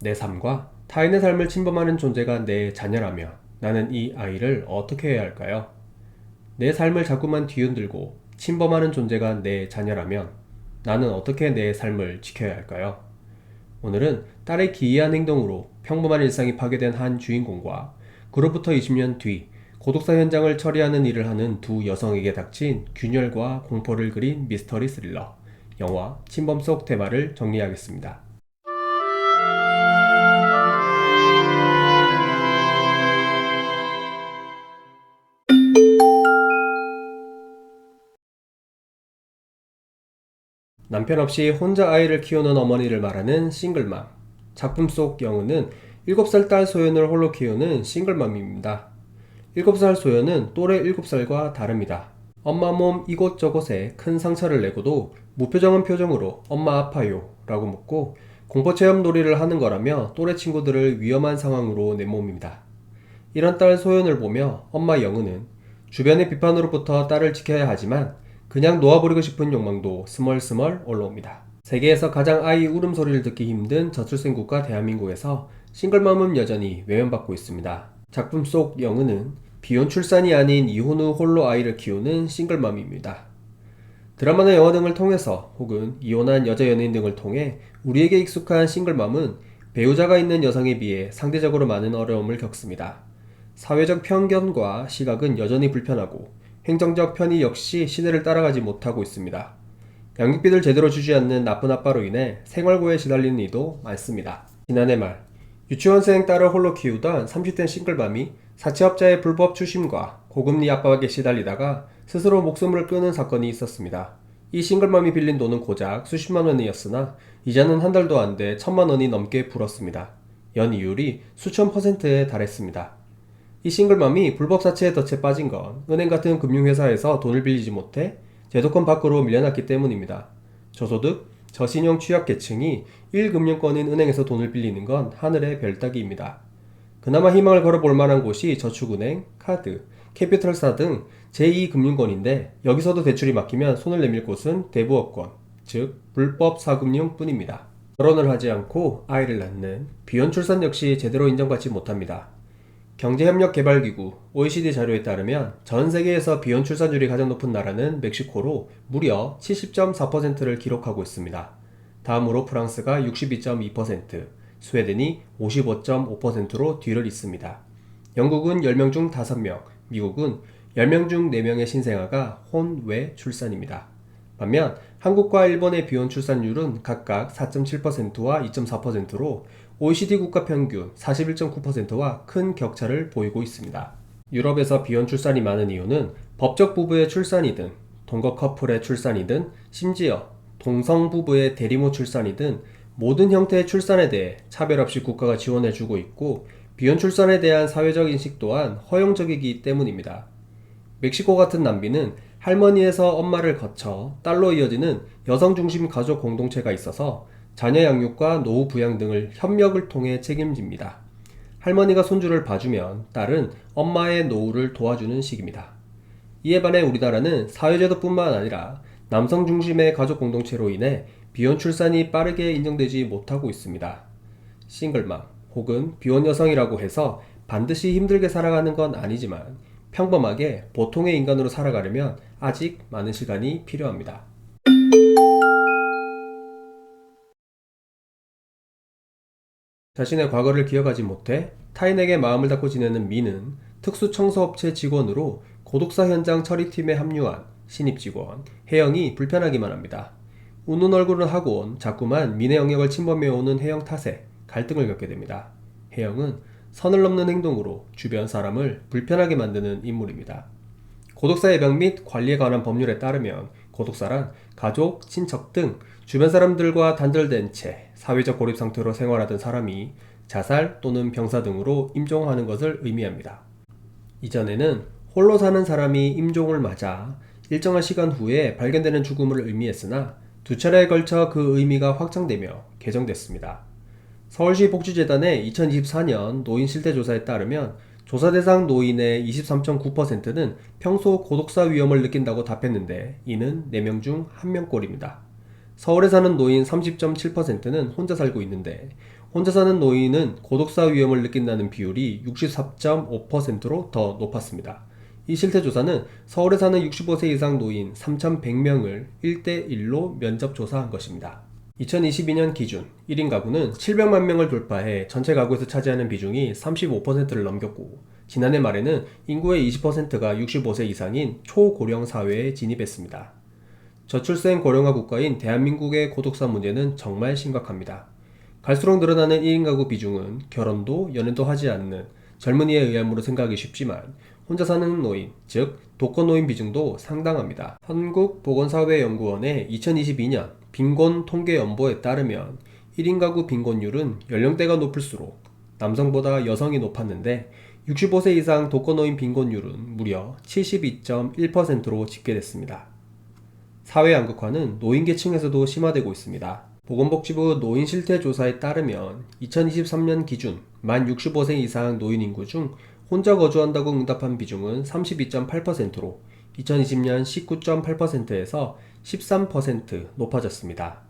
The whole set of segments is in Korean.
내 삶과 타인의 삶을 침범하는 존재가 내 자녀라며 나는 이 아이를 어떻게 해야 할까요? 내 삶을 자꾸만 뒤흔들고 침범하는 존재가 내 자녀라면 나는 어떻게 내 삶을 지켜야 할까요? 오늘은 딸의 기이한 행동으로 평범한 일상이 파괴된 한 주인공과 그로부터 20년 뒤 고독사 현장을 처리하는 일을 하는 두 여성에게 닥친 균열과 공포를 그린 미스터리 스릴러 영화 침범 속 테마를 정리하겠습니다. 남편 없이 혼자 아이를 키우는 어머니를 말하는 싱글맘. 작품 속 영우는 7살 딸 소연을 홀로 키우는 싱글맘입니다. 7살 소연은 또래 7살과 다릅니다. 엄마 몸 이곳저곳에 큰 상처를 내고도 무표정한 표정으로 엄마 아파요 라고 묻고 공포 체험 놀이를 하는 거라며 또래 친구들을 위험한 상황으로 내몸입니다. 이런 딸 소연을 보며 엄마 영우는 주변의 비판으로부터 딸을 지켜야 하지만 그냥 놓아버리고 싶은 욕망도 스멀스멀 올라옵니다. 세계에서 가장 아이 울음소리를 듣기 힘든 저출생 국가 대한민국에서 싱글맘은 여전히 외면받고 있습니다. 작품 속 영은은 비혼 출산이 아닌 이혼 후 홀로 아이를 키우는 싱글맘입니다. 드라마나 영화 등을 통해서 혹은 이혼한 여자 연예인 등을 통해 우리에게 익숙한 싱글맘은 배우자가 있는 여성에 비해 상대적으로 많은 어려움을 겪습니다. 사회적 편견과 시각은 여전히 불편하고 행정적 편의 역시 시대를 따라가지 못하고 있습니다. 양육비를 제대로 주지 않는 나쁜 아빠로 인해 생활고에 시달리는 이도 많습니다. 지난해 말 유치원생 딸을 홀로 키우던 30대 싱글맘이 사채업자의 불법 추심과 고금리 압박에 시달리다가 스스로 목숨을 끊은 사건이 있었습니다. 이 싱글맘이 빌린 돈은 고작 수십만 원이었으나 이자는 한 달도 안 돼 천만 원이 넘게 불었습니다. 연 이율이 수천 퍼센트에 달했습니다. 이 싱글맘이 불법 사채에 덫에 빠진 건 은행 같은 금융회사에서 돈을 빌리지 못해 제도권 밖으로 밀려났기 때문입니다. 저소득, 저신용 취약계층이 1금융권인 은행에서 돈을 빌리는 건 하늘의 별 따기입니다. 그나마 희망을 걸어볼 만한 곳이 저축은행, 카드, 캐피털사 등 제2금융권인데 여기서도 대출이 막히면 손을 내밀 곳은 대부업권, 즉 불법 사금융 뿐입니다. 결혼을 하지 않고 아이를 낳는 비혼 출산 역시 제대로 인정받지 못합니다. 경제협력개발기구 OECD 자료에 따르면 전 세계에서 비혼 출산율이 가장 높은 나라는 멕시코로 무려 70.4%를 기록하고 있습니다. 다음으로 프랑스가 62.2%, 스웨덴이 55.5%로 뒤를 잇습니다. 영국은 10명 중 5명, 미국은 10명 중 4명의 신생아가 혼 외 출산입니다. 반면 한국과 일본의 비혼 출산율은 각각 4.7%와 2.4%로 OECD 국가 평균 41.9%와 큰 격차를 보이고 있습니다. 유럽에서 비혼 출산이 많은 이유는 법적 부부의 출산이든 동거 커플의 출산이든 심지어 동성 부부의 대리모 출산이든 모든 형태의 출산에 대해 차별 없이 국가가 지원해주고 있고 비혼 출산에 대한 사회적 인식 또한 허용적이기 때문입니다. 멕시코 같은 남비는 할머니에서 엄마를 거쳐 딸로 이어지는 여성 중심 가족 공동체가 있어서 자녀 양육과 노후 부양 등을 협력을 통해 책임집니다. 할머니가 손주를 봐주면 딸은 엄마의 노후를 도와주는 식입니다. 이에 반해 우리나라는 사회제도뿐만 아니라 남성 중심의 가족 공동체로 인해 비혼 출산이 빠르게 인정되지 못하고 있습니다. 싱글맘 혹은 비혼 여성이라고 해서 반드시 힘들게 살아가는 건 아니지만 평범하게 보통의 인간으로 살아가려면 아직 많은 시간이 필요합니다. 자신의 과거를 기억하지 못해 타인에게 마음을 닫고 지내는 미는 특수 청소업체 직원으로 고독사 현장 처리팀에 합류한 신입 직원 혜영이 불편하기만 합니다. 웃는 얼굴은 하고 온 자꾸만 민의 영역을 침범해오는 혜영 탓에 갈등을 겪게 됩니다. 혜영은 선을 넘는 행동으로 주변 사람을 불편하게 만드는 인물입니다. 고독사 예방 및 관리에 관한 법률에 따르면 고독사란 가족, 친척 등 주변 사람들과 단절된 채 사회적 고립 상태로 생활하던 사람이 자살 또는 병사 등으로 임종하는 것을 의미합니다. 이전에는 홀로 사는 사람이 임종을 맞아 일정한 시간 후에 발견되는 죽음을 의미했으나 두 차례에 걸쳐 그 의미가 확장되며 개정됐습니다. 서울시 복지재단의 2024년 노인 실태 조사에 따르면 조사 대상 노인의 23.9%는 평소 고독사 위험을 느낀다고 답했는데 이는 4명 중 1명꼴입니다. 서울에 사는 노인 30.7%는 혼자 살고 있는데 혼자 사는 노인은 고독사 위험을 느낀다는 비율이 64.5%로 더 높았습니다. 이 실태 조사는 서울에 사는 65세 이상 노인 3,100명을 1대1로 면접 조사한 것입니다. 2022년 기준 1인 가구는 700만 명을 돌파해 전체 가구에서 차지하는 비중이 35%를 넘겼고 지난해 말에는 인구의 20%가 65세 이상인 초고령 사회에 진입했습니다. 저출생 고령화 국가인 대한민국의 고독사 문제는 정말 심각합니다. 갈수록 늘어나는 1인 가구 비중은 결혼도 연애도 하지 않는 젊은이에 의함으로 생각하기 쉽지만 혼자 사는 노인, 즉 독거노인 비중도 상당합니다. 한국보건사회연구원의 2022년 빈곤 통계 연보에 따르면 1인 가구 빈곤율은 연령대가 높을수록 남성보다 여성이 높았는데 65세 이상 독거노인 빈곤율은 무려 72.1%로 집계됐습니다. 사회 양극화는 노인 계층에서도 심화되고 있습니다. 보건복지부 노인 실태 조사에 따르면 2023년 기준 만 65세 이상 노인 인구 중 혼자 거주한다고 응답한 비중은 32.8%로 2020년 19.8%에서 13% 높아졌습니다.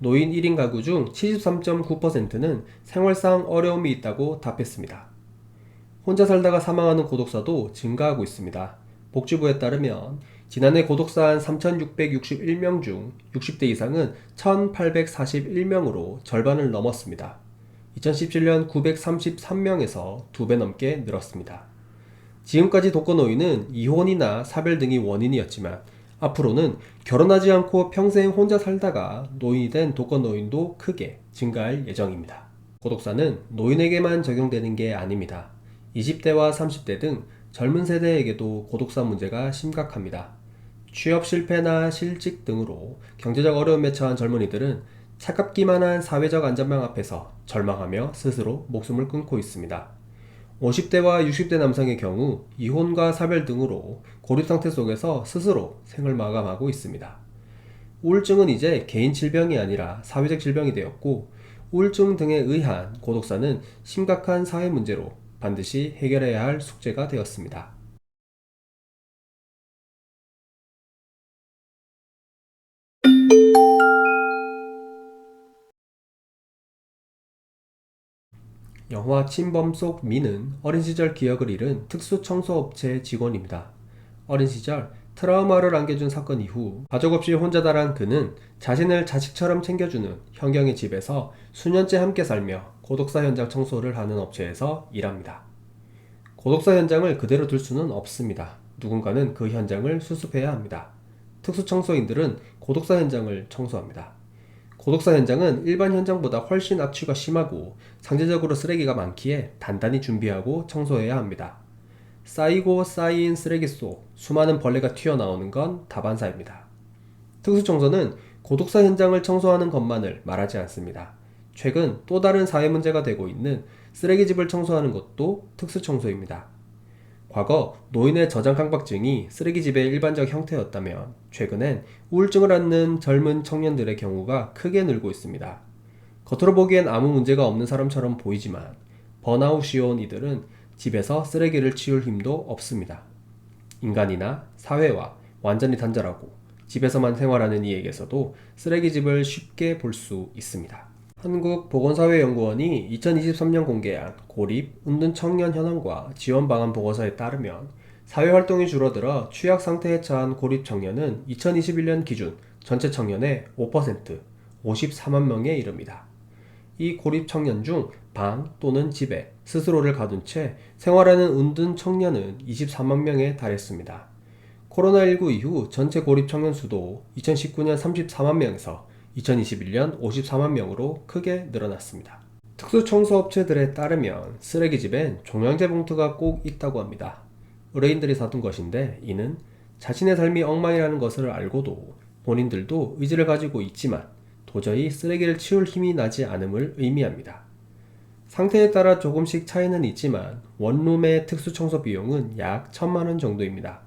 노인 1인 가구 중 73.9%는 생활상 어려움이 있다고 답했습니다. 혼자 살다가 사망하는 고독사도 증가하고 있습니다. 복지부에 따르면 지난해 고독사한 3,661명 중 60대 이상은 1,841명으로 절반을 넘었습니다. 2017년 933명에서 2배 넘게 늘었습니다. 지금까지 독거노인은 이혼이나 사별 등이 원인이었지만 앞으로는 결혼하지 않고 평생 혼자 살다가 노인이 된 독거 노인도 크게 증가할 예정입니다. 고독사는 노인에게만 적용되는 게 아닙니다. 20대와 30대 등 젊은 세대에게도 고독사 문제가 심각합니다. 취업 실패나 실직 등으로 경제적 어려움에 처한 젊은이들은 차갑기만 한 사회적 안전망 앞에서 절망하며 스스로 목숨을 끊고 있습니다. 50대와 60대 남성의 경우 이혼과 사별 등으로 고립 상태 속에서 스스로 생을 마감하고 있습니다. 우울증은 이제 개인 질병이 아니라 사회적 질병이 되었고 우울증 등에 의한 고독사는 심각한 사회 문제로 반드시 해결해야 할 숙제가 되었습니다. 영화 침범 속 미는 어린 시절 기억을 잃은 특수 청소업체 직원입니다. 어린 시절 트라우마를 안겨준 사건 이후 가족 없이 혼자 자란 그는 자신을 자식처럼 챙겨주는 현경의 집에서 수년째 함께 살며 고독사 현장 청소를 하는 업체에서 일합니다. 고독사 현장을 그대로 둘 수는 없습니다. 누군가는 그 현장을 수습해야 합니다. 특수청소인들은 고독사 현장을 청소합니다. 고독사 현장은 일반 현장보다 훨씬 악취가 심하고 상대적으로 쓰레기가 많기에 단단히 준비하고 청소해야 합니다. 쌓이고 쌓인 쓰레기 속 수많은 벌레가 튀어나오는 건 다반사입니다. 특수청소는 고독사 현장을 청소하는 것만을 말하지 않습니다. 최근 또 다른 사회 문제가 되고 있는 쓰레기집을 청소하는 것도 특수청소입니다. 과거 노인의 저장 강박증이 쓰레기집의 일반적 형태였다면 최근엔 우울증을 앓는 젊은 청년들의 경우가 크게 늘고 있습니다. 겉으로 보기엔 아무 문제가 없는 사람처럼 보이지만 번아웃이 온 이들은 집에서 쓰레기를 치울 힘도 없습니다. 인간이나 사회와 완전히 단절하고 집에서만 생활하는 이에게서도 쓰레기집을 쉽게 볼 수 있습니다. 한국보건사회연구원이 2023년 공개한 고립, 은둔 청년 현황과 지원 방안 보고서에 따르면 사회활동이 줄어들어 취약 상태에 처한 고립 청년은 2021년 기준 전체 청년의 5%, 54만 명에 이릅니다. 이 고립 청년 중 방 또는 집에 스스로를 가둔 채 생활하는 은둔 청년은 24만 명에 달했습니다. 코로나19 이후 전체 고립 청년 수도 2019년 34만 명에서 2021년 54만 명으로 크게 늘어났습니다. 특수청소업체들에 따르면 쓰레기집엔 종량제 봉투가 꼭 있다고 합니다. 의뢰인들이 사둔 것인데 이는 자신의 삶이 엉망이라는 것을 알고도 본인들도 의지를 가지고 있지만 도저히 쓰레기를 치울 힘이 나지 않음을 의미합니다. 상태에 따라 조금씩 차이는 있지만 원룸의 특수청소 비용은 약 천만 원 정도입니다.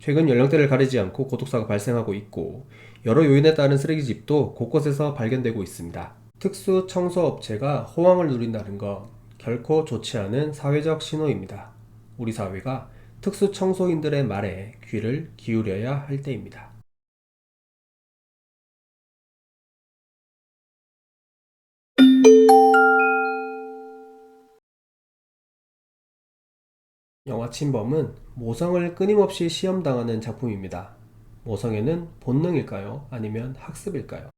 최근 연령대를 가리지 않고 고독사가 발생하고 있고 여러 요인에 따른 쓰레기집도 곳곳에서 발견되고 있습니다. 특수 청소업체가 호황을 누린다는 건 결코 좋지 않은 사회적 신호입니다. 우리 사회가 특수 청소인들의 말에 귀를 기울여야 할 때입니다. 영화 침범은 모성을 끊임없이 시험당하는 작품입니다. 모성애는 본능일까요? 아니면 학습일까요?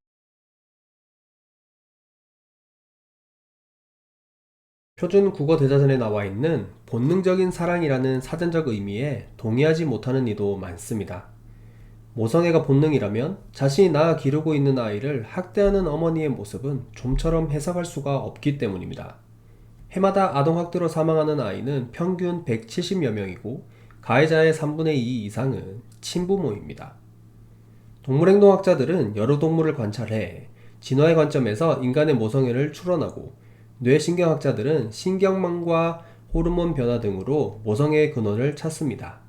표준 국어 대자전에 나와 있는 본능적인 사랑이라는 사전적 의미에 동의하지 못하는 이도 많습니다. 모성애가 본능이라면 자신이 낳아 기르고 있는 아이를 학대하는 어머니의 모습은 좀처럼 해석할 수가 없기 때문입니다. 해마다 아동학대로 사망하는 아이는 평균 170여 명이고 가해자의 3분의 2 이상은 친부모입니다. 동물행동학자들은 여러 동물을 관찰해 진화의 관점에서 인간의 모성애를 추론하고 뇌신경학자들은 신경망과 호르몬 변화 등으로 모성애의 근원을 찾습니다.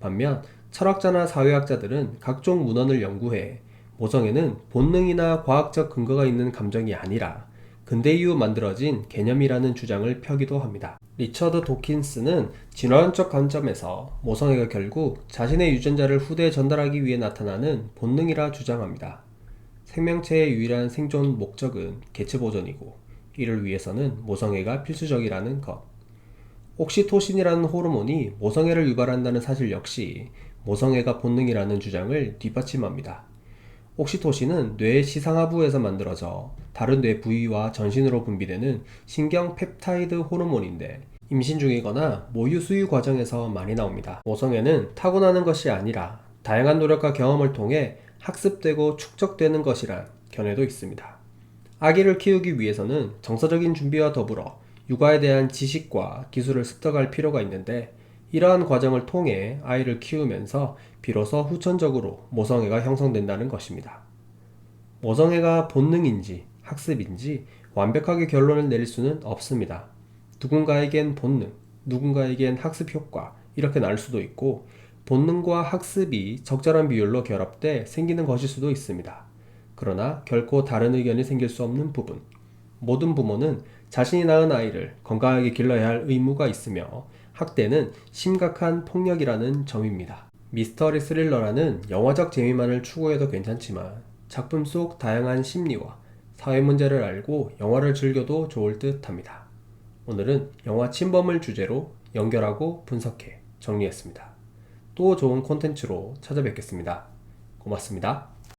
반면 철학자나 사회학자들은 각종 문헌을 연구해 모성애는 본능이나 과학적 근거가 있는 감정이 아니라 근대 이후 만들어진 개념이라는 주장을 펴기도 합니다. 리처드 도킨스는 진화론적 관점에서 모성애가 결국 자신의 유전자를 후대에 전달하기 위해 나타나는 본능이라 주장합니다. 생명체의 유일한 생존 목적은 개체 보존이고 이를 위해서는 모성애가 필수적이라는 것. 옥시토신이라는 호르몬이 모성애를 유발한다는 사실 역시 모성애가 본능이라는 주장을 뒷받침합니다. 옥시토신은 뇌의 시상하부에서 만들어져 다른 뇌 부위와 전신으로 분비되는 신경 펩타이드 호르몬인데 임신 중이거나 모유 수유 과정에서 많이 나옵니다. 모성애는 타고나는 것이 아니라 다양한 노력과 경험을 통해 학습되고 축적되는 것이란 견해도 있습니다. 아기를 키우기 위해서는 정서적인 준비와 더불어 육아에 대한 지식과 기술을 습득할 필요가 있는데 이러한 과정을 통해 아이를 키우면서 비로소 후천적으로 모성애가 형성된다는 것입니다. 모성애가 본능인지 학습인지 완벽하게 결론을 내릴 수는 없습니다. 누군가에겐 본능, 누군가에겐 학습 효과 이렇게 나눌 수도 있고 본능과 학습이 적절한 비율로 결합돼 생기는 것일 수도 있습니다. 그러나 결코 다른 의견이 생길 수 없는 부분. 모든 부모는 자신이 낳은 아이를 건강하게 길러야 할 의무가 있으며 학대는 심각한 폭력이라는 점입니다. 미스터리 스릴러라는 영화적 재미만을 추구해도 괜찮지만 작품 속 다양한 심리와 사회 문제를 알고 영화를 즐겨도 좋을 듯 합니다. 오늘은 영화 침범을 주제로 연결하고 분석해 정리했습니다. 또 좋은 콘텐츠로 찾아뵙겠습니다. 고맙습니다.